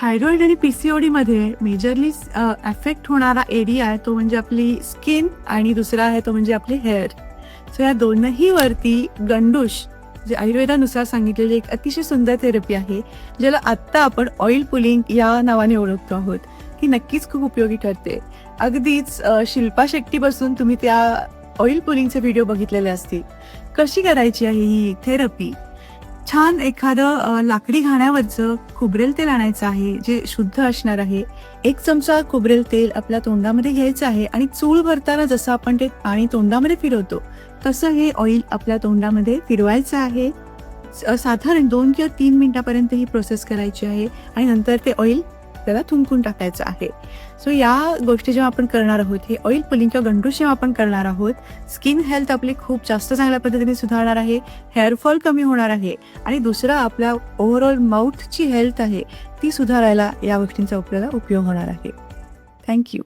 Thyroid आणि PCOD मध्ये majorly affect होणारा एरिया आहे तो म्हणजे आपली स्किन आणि दुसरा आहे तो म्हणजे आपले हेअर सो या दोनही वरती गंडूश जे आयुर्वेदानुसार सांगितलेली एक अतिशय सुंदर थेरपी आहे ज्याला आत्ता आपण ऑइल पुलिंग या नावाने ओळखतो आहोत ही नक्कीच खूप उपयोगी ठरते. अगदीच शिल्पा शेट्टीपासून तुम्ही त्या ऑइल पुलिंगचे व्हिडिओ बघितलेले असतील. कशी करायची आहे ही थेरपी छान एखादं लाकडी घाण्यावरचं खोबरेल तेल आणायचं आहे जे शुद्ध असणार आहे. एक चमचा खोबरेल तेल आपल्या तोंडामध्ये घ्यायचं आहे आणि चूळ भरताना जसं आपण ते पाणी तोंडामध्ये फिरवतो तसं हे ऑइल आपल्या तोंडामध्ये फिरवायचं आहे. साधारण दोन किंवा तीन मिनिटापर्यंत ही प्रोसेस करायची आहे आणि नंतर ते ऑइल त्याला थुंकून टाकायचं आहे. सो या गोष्टी जेव्हा आपण करणार आहोत हे ऑइल पुलिंग किंवा गंडूस जेव्हा आपण करणार आहोत स्किन हेल्थ आपली खूप जास्त चांगल्या पद्धतीने सुधारणार आहे हेअरफॉल कमी होणार आहे आणि दुसरा आपल्या ओव्हरऑल माउथची हेल्थ आहे ती सुधारायला या गोष्टींचा आपल्याला उपयोग होणार आहे. थँक्यू